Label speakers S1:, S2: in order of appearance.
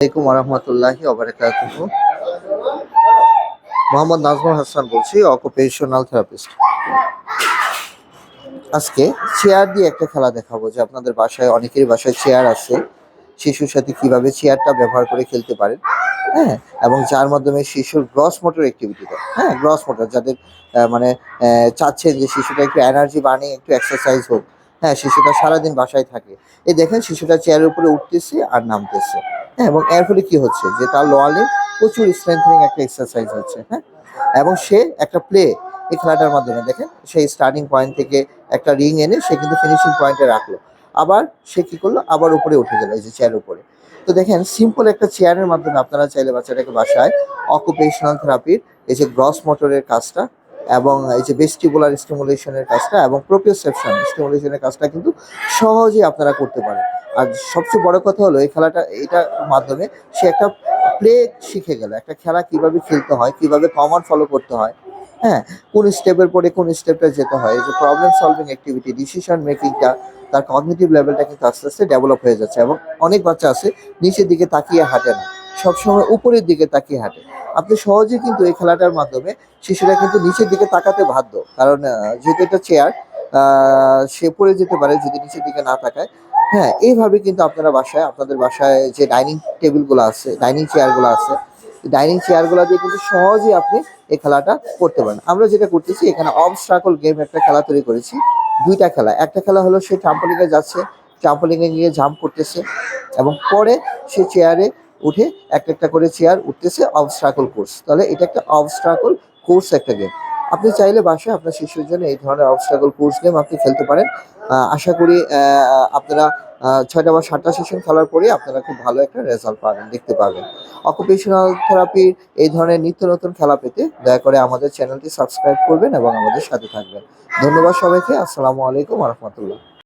S1: আলাইকুম রহমতুল্লাহি ওবারাকাতুহু মোহাম্মদ নাজমুল হাসান বলছি অকুপেশনাল থেরাপিস্ট আজকে চেয়ার দিয়ে একটা খেলা দেখাবো যে আপনাদের বাসায় অনেকেরই বাসায় চেয়ার আছে। শিশুর সাথে কীভাবে চেয়ারটা ব্যবহার করে খেলতে পারেন হ্যাঁ? এবং যার মাধ্যমে শিশুর গ্রস মোটর অ্যাক্টিভিটিটা হ্যাঁ? গ্রস মোটর যাদের মানে চাচ্ছেন যে শিশুটা একটু এনার্জি বানিয়ে, একটু এক্সারসাইজ হোক হ্যাঁ? শিশুটা সারাদিন বাসায় থাকে। এই দেখেন, শিশুটা চেয়ারের উপরে উঠতেছে আর নামতেছে। হ্যাঁ এবং এর ফলে কি হচ্ছে? যে তার লোয়ালে প্রচুর স্ট্রেংথেনিং একটা এক্সারসাইজ হচ্ছে হ্যাঁ? এবং সে একটা প্লে এই খেলাটার মাধ্যমে, দেখেন? সেই স্টার্টিং পয়েন্ট থেকে একটা রিং এনে সে কিন্তু ফিনিশিং পয়েন্টে রাখল। আবার সে কি করল? আবার উপরে উঠে গেল, এই যে চেয়ারের উপরে। তো দেখেন সিম্পল একটা চেয়ারের মাধ্যমে আপনারা চাইলে বাচ্চাটাকে বাসায় অকুপেশনাল থেরাপির এই যে গ্রস মোটরের কাজটা এবং এই যে ভেস্টিবুলার স্টিমুলেশনের কাজটা এবং প্রোপিওসেপশন স্টিমুলেশনের কাজটা কিন্তু সহজেই আপনারা করতে পারেন। আর সবচেয়ে বড় কথা হলো, এই খেলাটা এটার মাধ্যমে সে একটা প্লে শিখে গেল। একটা খেলা কীভাবে খেলতে হয়, কীভাবে কমান্ড ফলো করতে হয় হ্যাঁ? কোন স্টেপের পরে কোন স্টেপটা যেতে হয় যে প্রবলেম সলভিং অ্যাক্টিভিটি ডিসিশন মেকিংটা তার কগনিটিভ লেভেলটা কিন্তু আস্তে আস্তে ডেভেলপ হয়ে যাচ্ছে এবং অনেক বাচ্চা আছে, নিচের দিকে তাকিয়ে হাঁটে না, সবসময় উপরের দিকে তাকিয়ে হাঁটে। আপনি সহজে কিন্তু এই খেলাটার মাধ্যমে শিশুরা কিন্তু নিচের দিকে তাকাতে বাধ্য। কারণ যেহেতু এটা চেয়ার সে পড়ে যেতে পারে, যদি নিচের দিকে না তাকায় হ্যাঁ এইভাবে কিন্তু আপনারা বাসায়, আপনাদের বাসায় যে ডাইনিং টেবিলগুলো আছে, ডাইনিং চেয়ারগুলো আছে ডাইনিং চেয়ারগুলো দিয়ে কিন্তু সহজেই আপনি এই খেলাটা করতে পারেন। আমরা যেটা করতেছি, এখানে অবস্ট্রাকল গেম একটা খেলা তৈরি করেছি, দুইটা খেলা। একটা খেলা হলো সে ট্রাম্পলিংয়ে যাচ্ছে ট্রাম্পলিংয়ে গিয়ে জাম্প করতেছে এবং পরে সে চেয়ারে উঠে একটা একটা করে চেয়ার উঠতেছে অবস্ট্রাকল কোর্স তাহলে এটা একটা অবস্ট্রাকল কোর্স একটা গেম আপনি চাইলে বাসায় আপনার শিশুর জন্য এই ধরনের অবস্ট্রাকল কোর্স গেম আপনি খেলতে পারেন। আশা করি আপনারা ছয়টা বা সাতটা সেশন খেলার পরে আপনারা খুব ভালো একটা রেজাল্ট পাবেন, দেখতে পাবেন। অকুপেশনাল থেরাপির এই ধরনের নিত্য নতুন খেলা পেতে দয়া করে আমাদের চ্যানেলটি সাবস্ক্রাইব করবেন এবং আমাদের সাথে থাকবেন। ধন্যবাদ সবাইকে, আসসালামু আলাইকুম রহমতুল্লাহ।